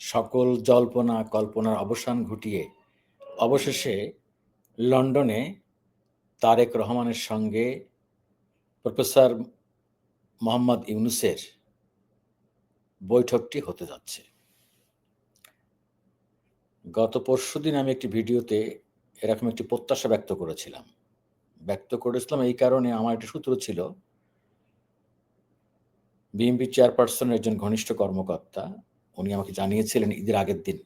সকল জল্পনা কল্পনার অবসান ঘটিয়ে অবশেষে লন্ডনে তারেক রহমানের সঙ্গে প্রফেসর মোহাম্মদ ইউনুসের বৈঠকটি হতে যাচ্ছে। গত পরশুদিন আমি একটি ভিডিওতে এরকম একটি প্রত্যাশা ব্যক্ত করেছিলাম। ব্যক্ত করেছিলাম এই কারণে আমার একটি সূত্র ছিল, বিএনপি চেয়ারপারসনের একজন ঘনিষ্ঠ কর্মকর্তা উনি আমাকে জানিয়েছিলেন ঈদের আগের দিন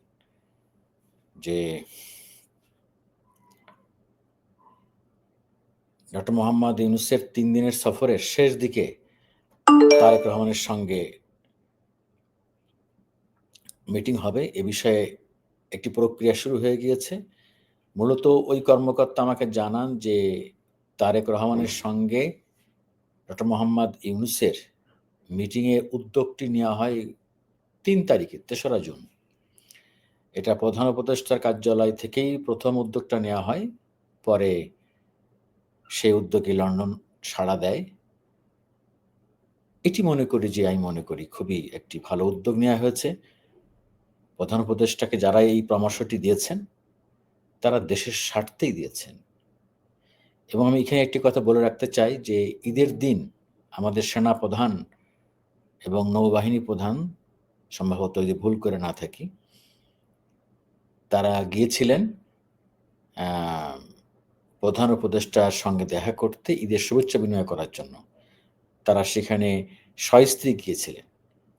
যে ডক্টর মোহাম্মদ ইউনুসের তিন দিনের সফরের শেষ দিকে তারেক রহমানের সঙ্গে মিটিং হবে। এ বিষয়ে একটি প্রক্রিয়া শুরু হয়ে গিয়েছে। মূলত ওই কর্মকর্তা আমাকে জানান যে তারেক রহমানের সঙ্গে ডক্টর মোহাম্মদ ইউনুসের মিটিংয়ে উদ্যোগটি নেওয়া হয় তিন তারিখে, তেসরা জুন। এটা প্রধান উপদেষ্টার কার্যালয় থেকেই প্রথম উদ্যোগটা নেওয়া হয়। পরে সেই উদ্যোগে লন্ডন সাড়া দেয়। এটি মনে করি যে, আমি মনে করি খুবই একটি ভালো উদ্যোগ নেওয়া হয়েছে। প্রধান উপদেষ্টাকে যারা এই পরামর্শটি দিয়েছেন, তারা দেশের স্বার্থেই দিয়েছেন। এবং আমি এখানে একটি কথা বলে রাখতে চাই যে, ঈদের দিন আমাদের সেনা প্রধান এবং নৌবাহিনী প্রধান সম্ভবত যদি ভুল করে না থাকি। তারা গিয়েছিলেন প্রধান উপদেষ্টার সঙ্গে দেখা করতে ঈদের শুভেচ্ছা বিনিময় করার জন্য। তারা সেখানে স্বস্ত্রী গিয়েছিলেন।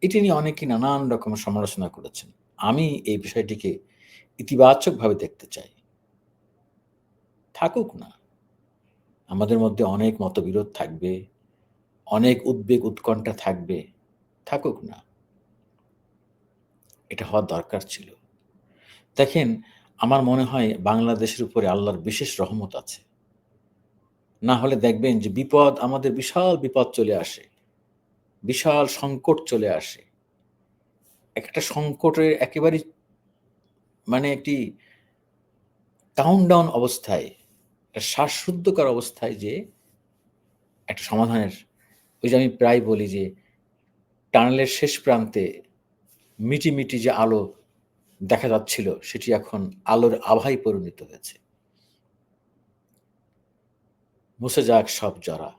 এটি নিয়ে অনেকে নানান রকম সমালোচনা করেছেন। আমি এই বিষয়টিকে ইতিবাচকভাবে দেখতে চাই। থাকুক না। আমাদের মধ্যে অনেক মতবিরোধ থাকবে, অনেক উদ্বেগ উৎকণ্ঠা থাকবে, থাকুক না। এটা হওয়ার দরকার ছিল। দেখেন, আমার মনে হয় বাংলাদেশের উপরে আল্লাহর বিশেষ রহমত আছে। না হলে দেখবেন যে বিপদ আমাদের বিশাল বিপদ চলে আসে। বিশাল সংকট চলে আসে। একটা সংকটের একেবারে মানে একটি কাউন্টডাউন অবস্থায়, একটা শ্বাসরুদ্ধকর অবস্থায় যে একটা সমাধানের, ওই যে আমি প্রায় বলি যে, টানেলের শেষ প্রান্তে মিটি মিটি যে আলো দেখা যাচ্ছিল, সেটি এখন আলোর আভাই পরিণত হয়েছে। মুছে যাক সব জরা।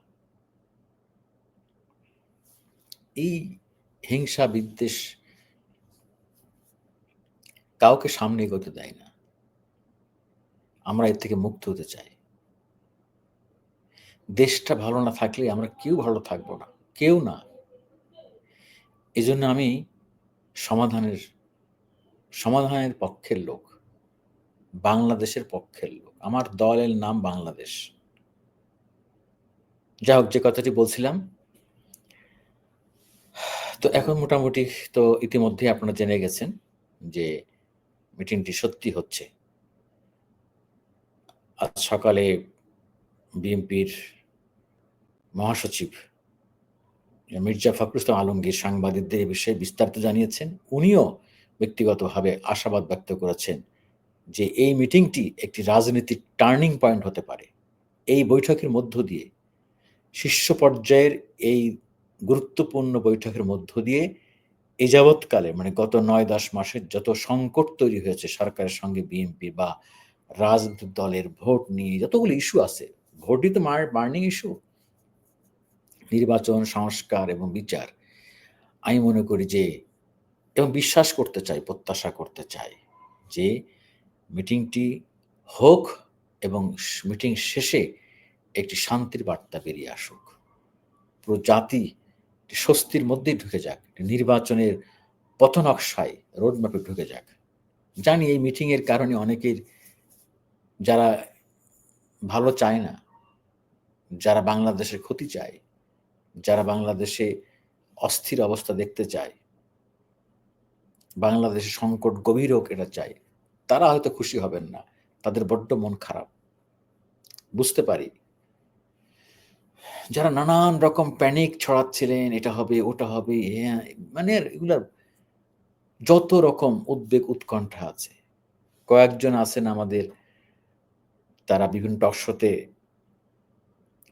এই হিংসা বিদ্বেষ কাউকে সামনে এগোতে দেয় না। আমরা এর থেকে মুক্ত হতে চাই। দেশটা ভালো না থাকলে আমরা কেউ ভালো থাকব না। কেউ না। এজন্য আমি সমাধানের সমাধানের পক্ষের লোক, বাংলাদেশের পক্ষের লোক। আমার দলের নাম বাংলাদেশ। যা হোক, যে কথাটি বলছিলাম, তো এখন মোটামুটি তো ইতিমধ্যে আপনারা জেনে গেছেন যে মিটিংটি সত্যি হচ্ছে। আজ সকালে বিএনপির মহাসচিব মির্জা ফখরুল ইসলাম আলমগীর সাংবাদিকদের এ বিষয়ে বিস্তারিত জানিয়েছেন। উনিও ব্যক্তিগতভাবে আশাবাদ ব্যক্ত করেছেন যে এই মিটিংটি একটি রাজনীতির টার্নিং পয়েন্ট হতে পারে। এই বৈঠকের মধ্য দিয়ে, শীর্ষ পর্যায়ের এই গুরুত্বপূর্ণ বৈঠকের মধ্য দিয়ে এ যাবৎকালে মানে গত নয় দশ মাসের যত সংকট তৈরি হয়েছে সরকারের সঙ্গে বিএনপি বা রাজনৈতিক দলের ভোট নিয়ে, যতগুলো ইস্যু আছে, ভোটই তো বার্নিং ইস্যু। নির্বাচন, সংস্কার এবং বিচার। আমি মনে করি যে, এবং বিশ্বাস করতে চাই, প্রত্যাশা করতে চাই যে, মিটিংটি হোক এবং মিটিং শেষে একটি শান্তির বার্তা বেরিয়ে আসুক। পুরো জাতি স্বস্তির মধ্যেই ঢুকে যাক নির্বাচনের পথনকশায় রোডম্যাপে ঢুকে যাক। জানি এই মিটিংয়ের কারণে অনেকের যারা ভালো চায় না, যারা বাংলাদেশের ক্ষতি চায় যারা বাংলাদেশে অস্থির অবস্থা দেখতে চায় বাংলাদেশের সংকট গভীর হোক এটা চাই তারা হয়তো খুশি হবেন না, তাদের বড্ড মন খারাপ। বুঝতে পারি। যারা নানান রকম প্যানিক ছড়াচ্ছিলেন, এটা হবে, ওটা হবে মানে এগুলার যত রকম উদ্বেগ উৎকণ্ঠা আছে, কয়েকজন আছেন আমাদের, তারা বিভিন্ন টকশোতে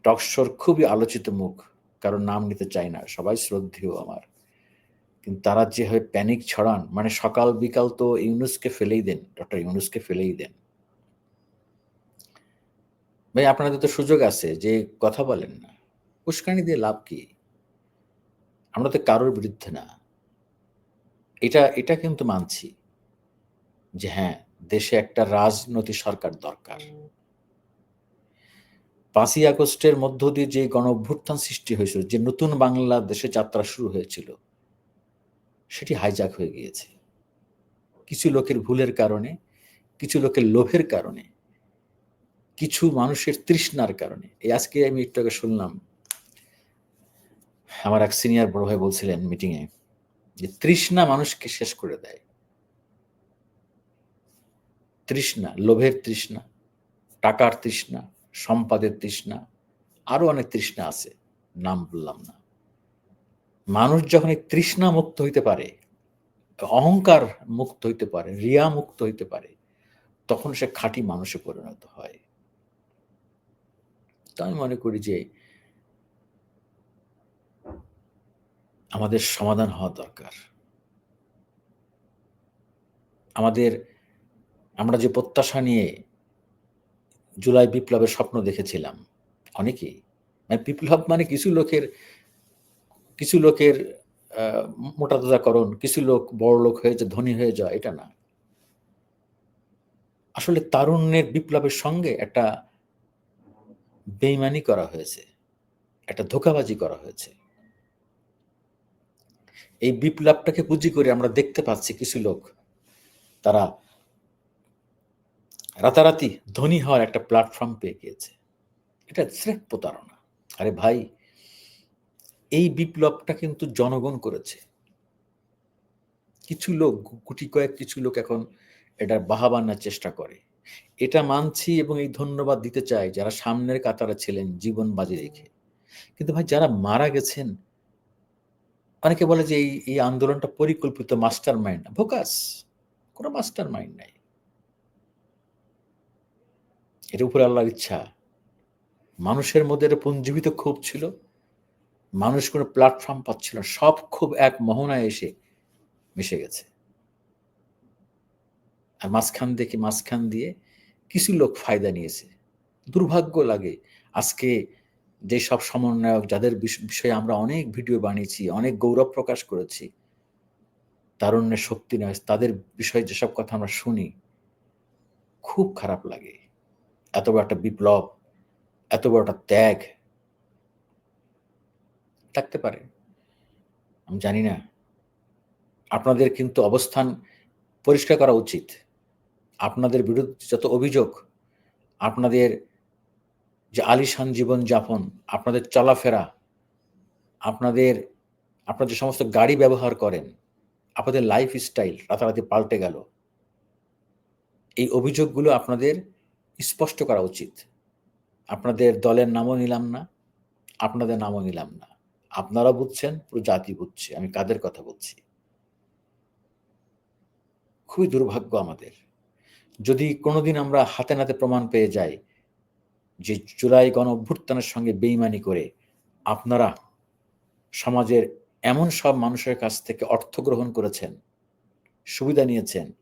টকশোর খুবই আলোচিত মুখ কারণ নাম নিতে চাই না, সবাই শ্রদ্ধেয় আমার। কিন্তু তারা যেভাবে প্যানিক ছড়ান মানে সকাল বিকাল তো ইউনুসকে ফেলেই দেন ডক্টর ইউনুসকে ফেলেই দেন। ভাই, আপনাদের তো সুযোগ আছে যে কথা বলেন না। উস্কানি দিয়ে লাভ কি? আমরা তো কারোর বিরুদ্ধে না। এটা এটা কিন্তু মানছি যে হ্যাঁ দেশে একটা রাজনৈতিক সরকার দরকার। পাঁচই আগস্টের মধ্য দিয়ে যে গণ অভ্যুত্থান সৃষ্টি হয়েছিল, যে নতুন বাংলাদেশে যাত্রা শুরু হয়েছিল, সেটি হাইজাক হয়ে গিয়েছে। কিছু লোকের ভুলের কারণে, কিছু লোকের লোভের কারণে, কিছু মানুষের তৃষ্ণার কারণে। এই আজকে আমি একটু আগে শুনলাম, আমার এক সিনিয়র বড় ভাই বলছিলেন মিটিংয়ে যে তৃষ্ণা মানুষকে শেষ করে দেয়। তৃষ্ণা, লোভের তৃষ্ণা, টাকার তৃষ্ণা সম্পাদের তৃষ্ণা, আরও অনেক তৃষ্ণা আছে, নাম বললাম না। মানুষ যখন এই তৃষ্ণা মুক্ত হইতে পারে, অহংকার মুক্ত হইতে পারে, রিয়া মুক্ত হইতে পারে, তখন সে খাঁটি মানুষে পরিণত হয়। তো আমি মনে করি যে আমাদের সমাধান হওয়া দরকার। আমাদের, আমরা যে প্রত্যাশা নিয়ে জুলাই বিপ্লবের স্বপ্ন দেখেছিলাম। অনেকেই। মানে বিপ্লব মানে কিছু লোকের কিছু লোকের মোটাতাজাকরণ, কিছু লোক বড় লোক হয়ে যায়, ধনী হয়ে যায়, এটা না। আসলে তারুণ্যের বিপ্লবের সঙ্গে একটা বেইমানি করা হয়েছে, একটা ধোকাবাজি করা হয়েছে। এই বিপ্লবটাকে পুঁজি করে আমরা দেখতে পাচ্ছি কিছু লোক, তারা রাতারাতি ধনী হওয়ার একটা প্ল্যাটফর্ম পেয়ে গিয়েছে। এটা স্রেফ প্রতারণা। আরে ভাই, এই বিপ্লবটা কিন্তু জনগণ করেছে। কিছু লোক গুটি কয়েক কিছু লোক এখন এটার বাহাবান্নার চেষ্টা করে। এটা মানছি এবং এই ধন্যবাদ দিতে চাই যারা সামনের কাতারে ছিলেন জীবন বাজি রেখে। কিন্তু ভাই, যারা মারা গেছেন, অনেকে বলে যে এই আন্দোলনটা পরিকল্পিত মাস্টার মাইন্ড ভোকাস, কোনো মাস্টার মাইন্ড নাই। এটা উপরে আল্লাহর ইচ্ছা। মানুষের মধ্যে এটা পুঞ্জীবিত ক্ষোভ ছিল। মানুষ কোনো প্ল্যাটফর্ম পাচ্ছিল না। সব খুব এক মোহনায় এসে মিশে গেছে। আর মাঝখান থেকে মাঝখান দিয়ে কিছু লোক ফায়দা নিয়েছে। দুর্ভাগ্য লাগে। আজকে যে সব সমন্বয়ক যাদের বিষয়ে আমরা অনেক ভিডিও বানিয়েছি, অনেক গৌরব প্রকাশ করেছি, তারুণ্যের শক্তি নয়, তাদের বিষয়ে যেসব কথা আমরা শুনি, খুব খারাপ লাগে। এত বড় একটা বিপ্লব, এত বড় একটা ত্যাগ থাকতে পারে। আমি জানি না। আপনাদের কিন্তু অবস্থান পরিষ্কার করা উচিত। আপনাদের বিরুদ্ধে যত অভিযোগ, আপনাদের যে আলিশান জীবন যাপন, আপনাদের চলাফেরা, আপনাদের, আপনার যে সমস্ত গাড়ি ব্যবহার করেন, আপনাদের লাইফ স্টাইল রাতারাতি পাল্টে গেল। এই অভিযোগগুলো আপনাদের স্পষ্ট করা উচিত। আপনাদের দলের নামও নিলাম না, আপনাদের নামও নিলাম না। আপনারা বুঝছেন, পুরো জাতি বুঝছে, আমি কাদের কথা বলছি? খুবই দুর্ভাগ্য আমাদের। যদি কোনোদিন আমরা হাতে নাতে প্রমাণ পেয়ে যাই যে জুলাই গণ অভ্যুত্থানের সঙ্গে বেইমানি করে আপনারা সমাজের এমন সব মানুষের কাছ থেকে অর্থ গ্রহণ করেছেন, সুবিধা নিয়েছেন,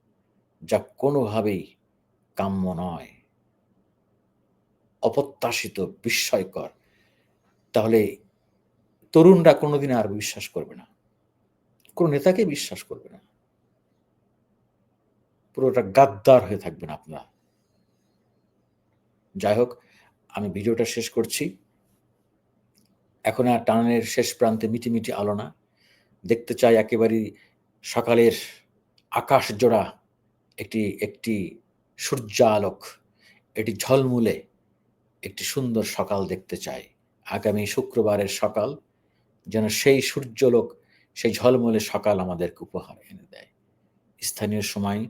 যা কোনোভাবেই কাম্য নয়। অপ্রত্যাশিত, বিস্ময়কর। তাহলে তরুণরা কোনোদিন আর বিশ্বাস করবে না। কোনো নেতাকে বিশ্বাস করবে না। পুরোটা গাদ্দার হয়ে থাকবেন আপনারা। যাই হোক, আমি ভিডিওটা শেষ করছি। এখন আর টানের শেষ প্রান্তে মিটি মিটি আলো না। দেখতে চাই একেবারেই সকালের আকাশ জোড়া একটি একটি সূর্যালোক এটি ঝলমুলে একটি সুন্দর সকাল দেখতে চাই। আগামী শুক্রবারের সকাল যেন সেই সূর্যলোক, সেই ঝলমলে সকাল আমাদেরকে উপহার এনে দেয়। স্থানীয় সময়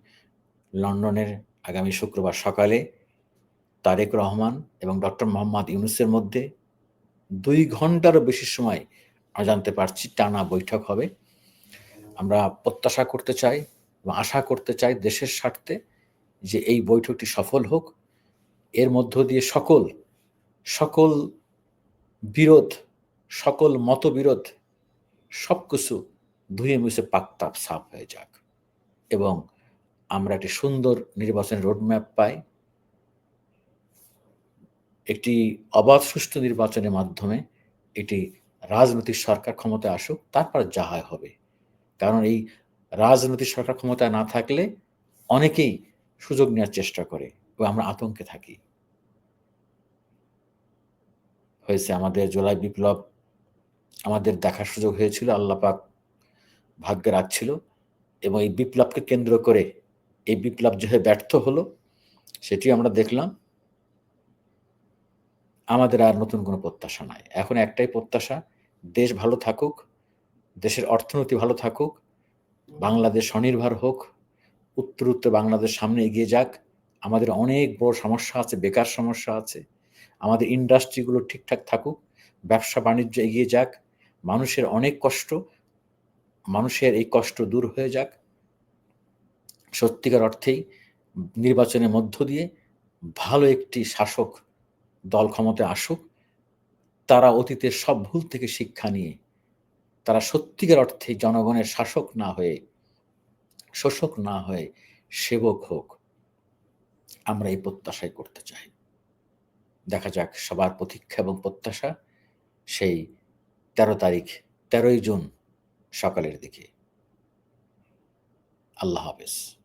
লন্ডনের আগামী শুক্রবার সকালে তারেক রহমান এবং ডক্টর মোহাম্মদ ইউনুসের মধ্যে দুই ঘন্টারও বেশি সময় আমরা জানতে পারছি টানা বৈঠক হবে। আমরা প্রত্যাশা করতে চাই এবং আশা করতে চাই দেশের স্বার্থে যে এই বৈঠকটি সফল হোক। এর মধ্য দিয়ে সকল সকল বিরোধ, সকল মতবিরোধ সব কিছু ধুয়ে মুছে পাকতাপ সাফ হয়ে যাক। এবং আমরা একটি সুন্দর নির্বাচনের রোডম্যাপ পাই। একটি অবাধ সুষ্ঠু নির্বাচনের মাধ্যমে এটি রাজনৈতিক সরকার ক্ষমতায় আসুক, তারপর যা হবে। কারণ এই রাজনৈতিক সরকার ক্ষমতায় না থাকলে অনেকেই সুযোগ নেওয়ার চেষ্টা করে। আমরা আতঙ্কে থাকি। হয়েছে আমাদের জুলাই বিপ্লব আমাদের দেখার সুযোগ হয়েছিল আল্লাপাক ভাগ্যে রাখছিল এবং এই বিপ্লবকে কেন্দ্র করে এই বিপ্লব যেভাবে ব্যর্থ হলো সেটি আমরা দেখলাম। আমাদের আর নতুন কোনো প্রত্যাশা নাই। এখন একটাই প্রত্যাশা, দেশ ভালো থাকুক, দেশের অর্থনীতি ভালো থাকুক, বাংলাদেশ স্বনির্ভর হোক, উত্তর উত্তর বাংলাদেশ সামনে এগিয়ে যাক। আমাদের অনেক বড় সমস্যা আছে, বেকার সমস্যা আছে। আমাদের ইন্ডাস্ট্রিগুলো ঠিকঠাক থাকুক, ব্যবসা বাণিজ্য এগিয়ে যাক, মানুষের অনেক কষ্ট, মানুষের এই কষ্ট দূর হয়ে যাক। সত্যিকার অর্থেই নির্বাচনের মধ্য দিয়ে ভালো একটি শাসক দল ক্ষমতায় আসুক, তারা অতীতের সব ভুল থেকে শিক্ষা নিয়ে, তারা সত্যিকার অর্থে জনগণের শাসক না হয়ে, শোষক না হয়ে সেবক হোক। আমরা এই প্রত্যাশাই করতে চাই। দেখা যাক, সবার প্রতীক্ষা এবং প্রত্যাশা সেই তেরো তারিখ, তেরোই জুন সকালের দিকে। আল্লাহ হাফেজ।